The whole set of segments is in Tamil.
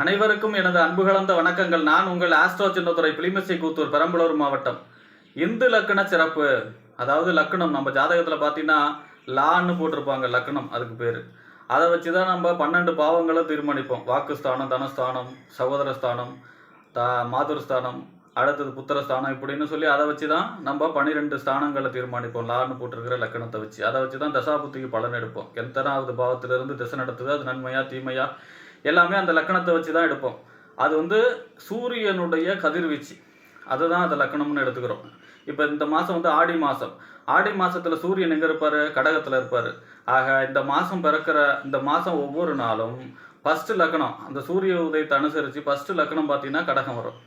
அனைவருக்கும் எனது அன்பு கலந்த வணக்கங்கள். நான் உங்கள் ஆஸ்ட்ரோ சின்னத்துறை பிளிமிசை கூத்தூர் பெரம்பலூர் மாவட்டம். இந்து லக்கண சிறப்பு அதாவது லக்கணம் நம்ம ஜாதகத்தில் பார்த்தீங்கன்னா லான்னு போட்டிருப்பாங்க லக்கணம் அதுக்கு பேர். அதை வச்சு தான் நம்ம பன்னெண்டு பாவங்களை தீர்மானிப்போம். வாக்குஸ்தானம் தனஸ்தானம் சகோதரஸ்தானம் த மாதுரஸ்தானம் அடுத்தது புத்திரஸ்தானம் இப்படின்னு சொல்லி அதை வச்சு தான் நம்ம பன்னிரெண்டு ஸ்தானங்களை தீர்மானிப்போம். லான்னு போட்டிருக்கிற லக்கணத்தை வச்சு. அதை வச்சு தான் தசாபுத்திக்கு பலன் எடுப்போம். எத்தனாவது பாவத்திலிருந்து திசை நடத்துது அது நன்மையா தீமையா எல்லாமே அந்த லக்கணத்தை வச்சு தான் எடுப்போம். அது வந்து சூரியனுடைய கதிர்வீச்சு. அதுதான் அந்த லக்கணம்னு எடுத்துக்கிறோம். இப்போ இந்த மாதம் வந்து ஆடி மாதம் ஆடி மாதத்தில் சூரியன் எங்கே இருப்பார்? கடகத்தில் இருப்பார். ஆக இந்த மாதம் பிறக்கிற இந்த மாதம் ஒவ்வொரு நாளும் ஃபஸ்ட்டு லக்கணம் அந்த சூரிய உதயத்தை அனுசரித்து ஃபஸ்ட்டு லக்கணம் பார்த்தீங்கன்னா கடகம் வரும்.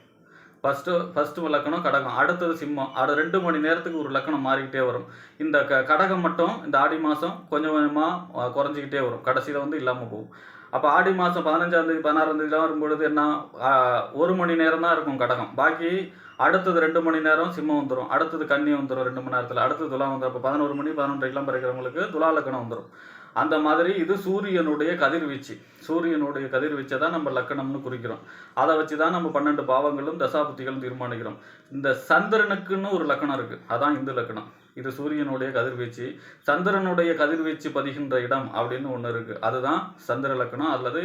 ஃபஸ்ட்டு ஃபஸ்ட்டு லக்கணம் கடகம் அடுத்தது சிம்மம். அது ரெண்டு மணி நேரத்துக்கு ஒரு லக்கணம் மாறிக்கிட்டே வரும். இந்த க கடகம் மட்டும் இந்த ஆடி மாதம் கொஞ்சம் கொஞ்சமாக குறைஞ்சிக்கிட்டே வரும். கடைசியில் வந்து இல்லாமல் போகும். அப்போ ஆடி மாதம் பதினஞ்சாந்தேதி பதினாறாந்தேதிலாம் வரும்பொழுது என்ன ஒரு மணி நேரம் தான் இருக்கும் கடகம். பாக்கி அடுத்தது ரெண்டு மணி நேரம் சிம்மம் வந்துடும் அடுத்தது கன்னி வந்துடும் ரெண்டு மணி நேரத்தில். அடுத்தது துலா வந்துடும் அப்போ பதினோரு மணி பதினொன்றைக்கெல்லாம் பிறக்கிறவங்களுக்கு துலா லக்கணம் வந்துடும் அந்த மாதிரி இது சூரியனுடைய கதிர்வீச்சு. சூரியனுடைய கதிர்வீச்சை தான் நம்ம லக்கணம்னு குறிக்கிறோம். அதை வச்சு தான் நம்ம பன்னெண்டு பாவங்களும் தசாபுத்திகளும் தீர்மானிக்கிறோம். இந்த சந்திரனுக்குன்னு ஒரு லக்கணம் இருக்குது அதான் இந்து லக்கணம். இது சூரியனுடைய கதிர்வீச்சு சந்திரனுடைய கதிர்வீச்சு பதிகின்ற இடம் அப்படின்னு ஒன்று இருக்குது அதுதான் சந்திர லக்கணம் அல்லது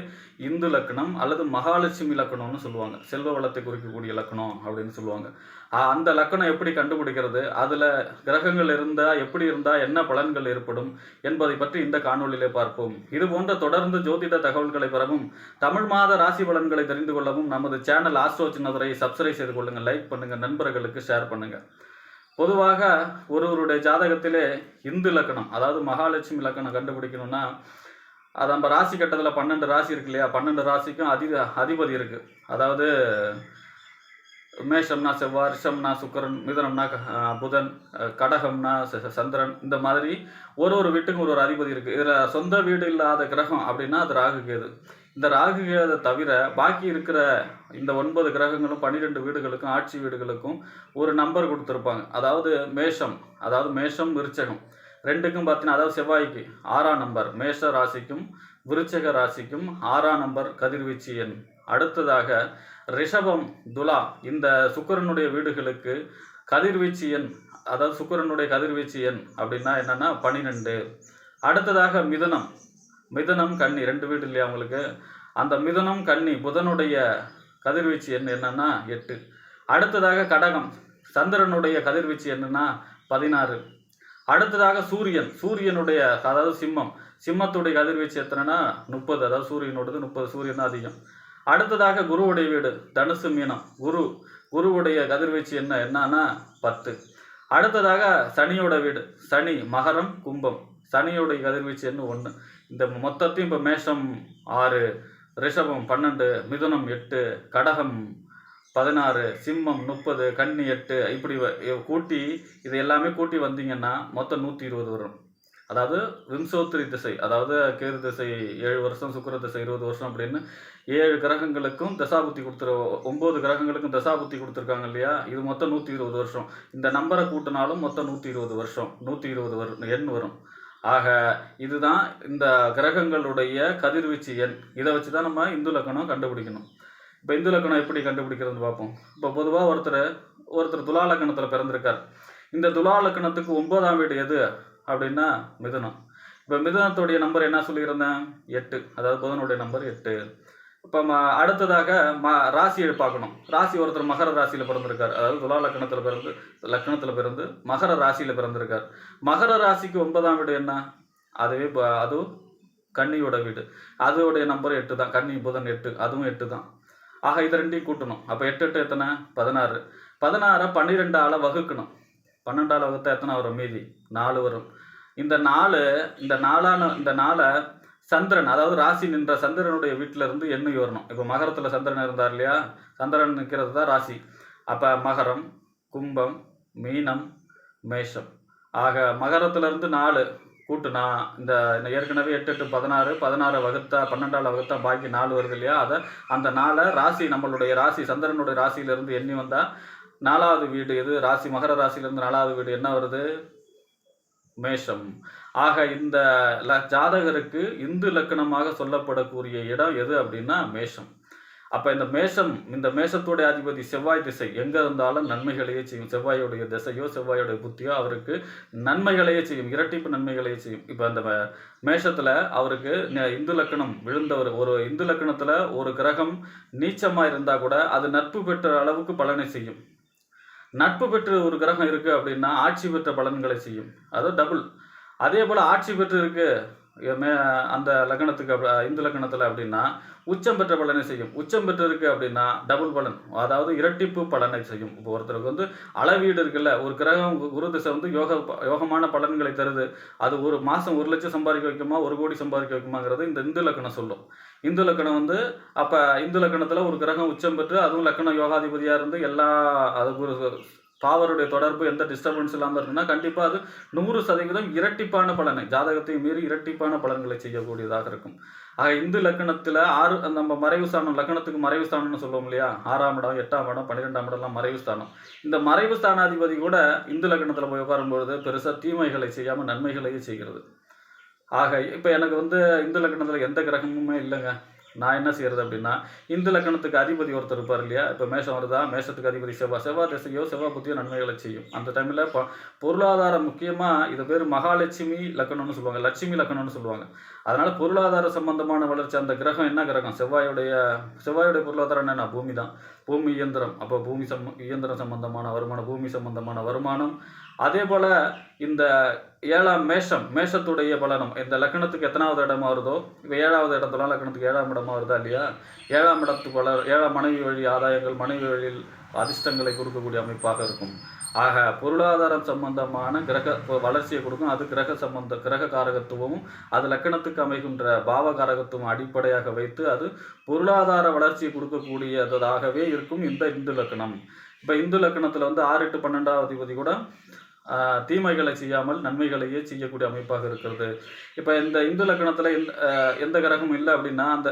இந்து லக்கணம் அல்லது மகாலட்சுமி லக்கணம்னு சொல்லுவாங்க. செல்வ வளத்தை குறிக்கக்கூடிய லக்கணம் அப்படின்னு சொல்லுவாங்க. அந்த லக்கணம் எப்படி கண்டுபிடிக்கிறது? அதில் கிரகங்கள் இருந்தால் எப்படி இருந்தால் என்ன பலன்கள் ஏற்படும் என்பதை பற்றி இந்த காணொளியிலே பார்ப்போம். இது போன்ற தொடர்ந்து ஜோதிட தகவல்களை பெறவும் தமிழ் மாத ராசி பலன்களை தெரிந்து கொள்ளவும் நமது சேனல் ஆஸ்ட்ரோ சின்னதுரை சப்ஸ்கிரைப் செய்து கொள்ளுங்கள் லைக் பண்ணுங்கள் நண்பர்களுக்கு ஷேர் பண்ணுங்கள் பொதுவாக ஒருவருடைய ஜாதகத்திலே இந்து லக்கணம் அதாவது மகாலட்சுமி லக்கணம் கண்டுபிடிக்கணும்னா அது நம்ம ராசி கட்டத்தில் பன்னெண்டு ராசி இருக்கு இல்லையா? பன்னெண்டு ராசிக்கும் அதி அதிபதி இருக்குது அதாவது மேஷம்னா செவ்வாய் ரிஷம்னா சுக்கரன் மிதனம்னா புதன் கடகம்னா ச- சந்திரன் இந்த மாதிரி ஒரு ஒரு வீட்டுக்கும் ஒரு ஒரு அதிபதி இருக்குது இதில் சொந்த வீடு இல்லாத கிரகம் அப்படின்னா அது ராகு கேது. இந்த ராகு கேதை தவிர பாக்கி இருக்கிற இந்த ஒன்பது கிரகங்களும் பன்னிரெண்டு வீடுகளுக்கும் ஆட்சி வீடுகளுக்கும் ஒரு நம்பர் கொடுத்துருப்பாங்க. அதாவது மேஷம் அதாவது மேஷம் விருச்சகம். ரெண்டுக்கும் பார்த்தீங்கன்னா அதாவது செவ்வாய்க்கு ஆறாம் நம்பர் மேஷ ராசிக்கும் விருச்சக ராசிக்கும் ஆறாம் நம்பர் கதிர்வீச்சு எண் அடுத்ததாக ரிஷபம் துலா இந்த சுக்கிரனுடைய வீடுகளுக்கு கதிர்வீச்சு எண் அதாவது சுக்கிரனுடைய கதிர்வீச்சு எண் அப்படின்னா என்னென்னா பன்னிரெண்டு அடுத்ததாக மிதனம். மிதனம் கண்ணி ரெண்டு வீடு இல்லையா அவங்களுக்கு அந்த மிதனம் கண்ணி புதனுடைய கதிர்வீச்சு எண் என்னன்னா எட்டு. அடுத்ததாக கடகம். சந்திரனுடைய கதிர்வீச்சு என்னன்னா பதினாறு. அடுத்ததாக சூரியன். சூரியனுடைய அதாவது சிம்மம். சிம்மத்துடைய கதிர்வீச்சு எத்தனைனா முப்பது. அதாவது சூரியனோடது முப்பது. சூரியன் தான் அதிகம். அடுத்ததாக குருவுடைய வீடு தனுசு மீனம். குரு குருவுடைய கதிர்வீச்சு என்ன? என்னன்னா பத்து. அடுத்ததாக சனியோட வீடு சனி மகரம் கும்பம். சனியோடைய கதிர்வீச்சு என்ன? ஒன்று இந்த மொத்தத்தையும் இப்போ மேஷம் ஆறு ரிஷபம் பன்னெண்டு மிதுனம் எட்டு கடகம் பதினாறு சிம்மம் முப்பது கன்னி எட்டு இப்படி கூட்டி இது எல்லாமே கூட்டி வந்தீங்கன்னா மொத்தம் நூற்றி இருபது வரும். அதாவது விம்சோத்திரி திசை அதாவது கேது திசை ஏழு வருஷம் சுக்கிர திசை இருபது வருஷம் அப்படின்னு ஏழு கிரகங்களுக்கும் தசாபுத்தி கொடுத்துரு ஒம்பது கிரகங்களுக்கும் தசாபுத்தி கொடுத்துருக்காங்க இல்லையா? இது மொத்தம் நூற்றி இருபது வருஷம். இந்த நம்பரை கூட்டினாலும் மொத்தம் நூற்றி இருபது வருஷம். நூற்றி இருபது வரும் எண் வரும். ஆக இதுதான் இந்த கிரகங்களுடைய கதிர்வீச்சு எண். இதை வச்சு தான் நம்ம இந்து லக்கணம் கண்டுபிடிக்கணும். இப்போ இந்து லக்கணம் எப்படி கண்டுபிடிக்கிறதுன்னு பார்ப்போம். இப்போ பொதுவாக ஒருத்தர் ஒருத்தர் துலா லக்கணத்தில் பிறந்திருக்கார். இந்த துலா லக்கணத்துக்கு ஒன்பதாம் வீடு எது? அப்படின்னா மிதுனம். இப்போ மிதுனத்துடைய நம்பர் என்ன சொல்லியிருந்தேன்? எட்டு. அதாவது புதனுடைய நம்பர் எட்டு. இப்போ ம அடுத்ததாக ம ராசியை பார்க்கணும். ராசி ஒருத்தர் மகர ராசியில் பிறந்திருக்கார். அதாவது துலா லக்கணத்தில் பிறந்து லக்கணத்தில் பிறந்து மகர ராசியில் பிறந்திருக்கார். மகர ராசிக்கு ஒன்பதாம் வீடு என்ன? அதுவே அதுவும் கன்னியோட வீடு. அதோடைய நம்பர் எட்டு தான். கன்னி புதன் எட்டு. அதுவும் எட்டு தான். ஆக இது ரெண்டையும் கூட்டணும். அப்போ எட்டு எட்டு எத்தனை? பதினாறு. பதினாறை பன்னிரெண்டால வகுக்கணும். பன்னெண்டாவது வகுத்தா எத்தனை வரும்? மீதி. நாலு வரும். இந்த நாலு இந்த நாளான இந்த நாளை சந்திரன் அதாவது ராசி நின்ற சந்திரனுடைய வீட்டில இருந்து எண்ணெய் வரணும். இப்போ மகரத்தில் சந்திரன் இருந்தார் இல்லையா? சந்திரன் நிற்கிறது தான் ராசி. அப்போ மகரம் கும்பம் மீனம் மேஷம். ஆக மகரத்துல இருந்து நாலு கூட்டுனா இந்த இந்த ஏற்கனவே எட்டு எட்டு பதினாறு பதினாறு வகுத்தா பன்னெண்டாவது வகுத்தா பாக்கி நாலு வருது இல்லையா? அதை அந்த நாளை ராசி நம்மளுடைய ராசி சந்திரனுடைய ராசியிலிருந்து எண்ணி வந்தால் நாலாவது வீடு எது? ராசி மகர ராசியிலிருந்து நாலாவது வீடு. என்ன வருது? மேஷம். ஆக இந்த ல- ஜாதகருக்கு இந்து லக்கணமாக சொல்லப்படக்கூடிய இடம் எது அப்படின்னா மேஷம். அப்போ இந்த மேஷம் இந்த மேஷத்துடைய அதிபதி செவ்வாய் திசை. எங்கே இருந்தாலும் நன்மைகளையே செய்யும். செவ்வாயுடைய திசையோ செவ்வாயுடைய புத்தியோ அவருக்கு நன்மைகளையே செய்யும். இரட்டிப்பு நன்மைகளையே செய்யும். இப்போ அந்த மேஷத்தில் அவருக்கு இந்து லக்கணம் விழுந்தவர். ஒரு இந்து லக்கணத்தில் ஒரு கிரகம் நீச்சமாக இருந்தால் கூட அது நட்பு பெற்ற அளவுக்கு பலனை செய்யும். நட்பு பெற்று ஒரு கிரகம் இருக்குது அப்படின்னா ஆட்சி பெற்ற பலன்களை செய்யும். அது டபுள் அதே போல் ஆட்சி பெற்று இருக்குது மே- அந்த லக்னத்துக்கு அப்ப- இந்து லக்னத்துல அப்படின்னா உச்சம் பெற்ற பலனை செய்யும். உச்சம் பெற்றிருக்கு அப்படின்னா டபுள் பலன். அதாவது இரட்டிப்பு பலனை செய்யும். இப்போ ஒருத்தருக்கு வந்து அளவீடு இருக்குல்ல ஒரு கிரகம் குரு திசை வந்து யோக யோகமான பலன்களை தருது. அது ஒரு மாதம் ஒரு லட்சம் சம்பாதிக்க வைக்குமா ஒரு கோடி சம்பாதிக்க வைக்குமாங்கிறது இந்த இந்து லக்கணம் சொல்லும். இந்து லக்கணம் வந்து அப்போ இந்து லக்கணத்துல ஒரு கிரகம் உச்சம் பெற்று அதுவும் லக்கணம் யோகாதிபதியாக இருந்து எல்லா அது ஒரு பாவருடைய தொடர்பு எந்த டிஸ்டர்பன்ஸ் இல்லாமல் இருக்குன்னா கண்டிப்பாக அது நூறு சதவீதம் இரட்டிப்பான பலனை ஜாதகத்தை மீறி இரட்டிப்பான பலன்களை செய்யக்கூடியதாக இருக்கும். ஆக இந்து லக்கணத்தில் ஆறு நம்ம மறைவு ஸ்தானம் லக்கணத்துக்கு மறைவு ஸ்தானம்னு சொல்லுவோம் இல்லையா? ஆறாம் இடம் எட்டாம் இடம் பன்னிரெண்டாம் இடம்லாம் மறைவு ஸ்தானம். இந்த மறைவு ஸ்தானாதிபதி கூட இந்து லக்கணத்தில் போய் உட்காரும்பொழுது பெருசாக தீமைகளை செய்யாமல் நன்மைகளையே செய்கிறது. ஆக இப்போ எனக்கு வந்து இந்து லக்கணத்தில் எந்த கிரகமுமே இல்லைங்க. நான் என்ன செய்யறது அப்படின்னா இந்து லக்கணத்துக்கு அதிபதி ஒருத்தர் இருப்பார் இல்லையா? இப்போ மேஷம் வருதா? மேஷத்துக்கு அதிபதி செவ்வாய் செவ்வாய் திசையோ செவ்வாய் புத்தியோ நன்மைகளை செய்யும். அந்த டைமில் இப்போ பொருளாதாரம் முக்கியமாக இது பேர் மகாலட்சுமி லக்கணம்னு சொல்லுவாங்க. லட்சுமி லக்கணம்னு சொல்லுவாங்க. அதனால் பொருளாதார சம்பந்தமான வளர்ச்சி அந்த கிரகம் என்ன கிரகம்? செவ்வாயுடைய செவ்வாயுடைய பொருளாதாரம் என்னென்னா பூமி தான் பூமி இயந்திரம். அப்போ பூமி சம் இயந்திரம் சம்பந்தமான வருமானம் பூமி சம்பந்தமான வருமானம். அதே போல் இந்த ஏழாம் மேஷம் மேஷத்துடைய பலனம். இந்த லக்கணத்துக்கு எத்தனாவது இடமா வருதோ இப்போ ஏழாவது இடத்துல லக்கணத்துக்கு ஏழாம் இடமா வருதா இல்லையா? ஏழாம் இடத்துக்கு பல ஏழாம் மனைவி வழி ஆதாயங்கள் மனைவி வழியில் அதிர்ஷ்டங்களை கொடுக்கக்கூடிய அமைப்பாக இருக்கும். ஆக பொருளாதாரம் சம்பந்தமான கிரக வளர்ச்சியை கொடுக்கும். அது கிரக சம்பந்த கிரக காரகத்துவமும் அது லக்கணத்துக்கு அமைகின்ற பாவ காரகத்துவம் அடிப்படையாக வைத்து அது பொருளாதார வளர்ச்சியை கொடுக்கக்கூடியதாகவே இருக்கும் இந்த இந்து லக்கணம். இப்போ இந்து லக்கணத்தில் வந்து ஆறு எட்டு பன்னெண்டாவது அதிபதி கூட தீமைகளை செய்யாமல் நன்மைகளையே செய்யக்கூடிய அமைப்பாக இருக்கிறது. இப்போ இந்த இந்து லக்கணத்தில் எந்த கிரகம் எந்த கிரகமும் இல்லை அப்படின்னா அந்த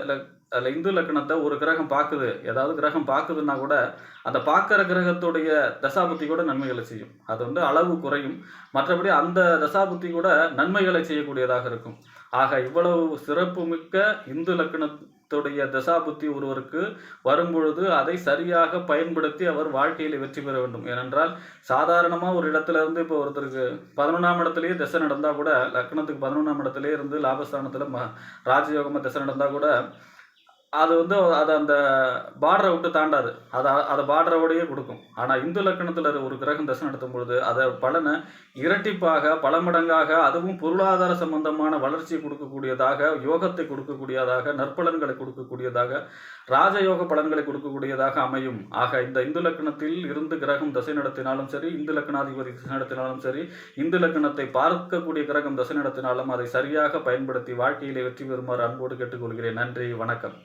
அதில் இந்து லக்கணத்தை ஒரு கிரகம் பார்க்குது ஏதாவது கிரகம் பார்க்குதுன்னா கூட அந்த பார்க்குற கிரகத்துடைய தசாபுத்தி கூட நன்மைகளை செய்யும். அது வந்து அளவு குறையும். மற்றபடி அந்த தசாபுத்தி கூட நன்மைகளை செய்யக்கூடியதாக இருக்கும். ஆக இவ்வளவு சிறப்புமிக்க இந்து தன்னுடைய தசாபுத்தி ஒருவருக்கு வரும்பொழுது அதை சரியாக பயன்படுத்தி அவர் வாழ்க்கையில் வெற்றி பெற வேண்டும். ஏனென்றால் சாதாரணமாக ஒரு இடத்துல இருந்து இப்போ ஒருத்தருக்கு பதினொன்றாம் இடத்துலேயே திசை நடந்தால் கூட லக்னத்துக்கு பதினொன்றாம் இடத்துலேயே இருந்து லாபஸ்தானத்தில் ம ராஜயோகமாக திசை நடந்தால் கூட அது வந்து அது அந்த பார்டரை விட்டு தாண்டாது. அதை அதை பார்டரோடையே கொடுக்கும். ஆனால் இந்து லக்கணத்தில் ஒரு கிரகம் தசை நடத்தும் பொழுது அதை பலனை இரட்டிப்பாக பல மடங்காக அதுவும் பொருளாதார சம்பந்தமான வளர்ச்சியை கொடுக்கக்கூடியதாக யோகத்தை கொடுக்கக்கூடியதாக நற்பலன்களை கொடுக்கக்கூடியதாக ராஜயோக பலன்களை கொடுக்கக்கூடியதாக அமையும். ஆக இந்த இந்து லக்கணத்தில் இருந்து கிரகம் தசை நடத்தினாலும் சரி இந்து லக்கணாதிபதி தசை நடத்தினாலும் சரி இந்து லக்கணத்தை பார்க்கக்கூடிய கிரகம் தசை நடத்தினாலும் அதை சரியாக பயன்படுத்தி வாழ்க்கையிலே வெற்றி பெறுமாறு அன்போடு கேட்டுக்கொள்கிறேன். நன்றி வணக்கம்.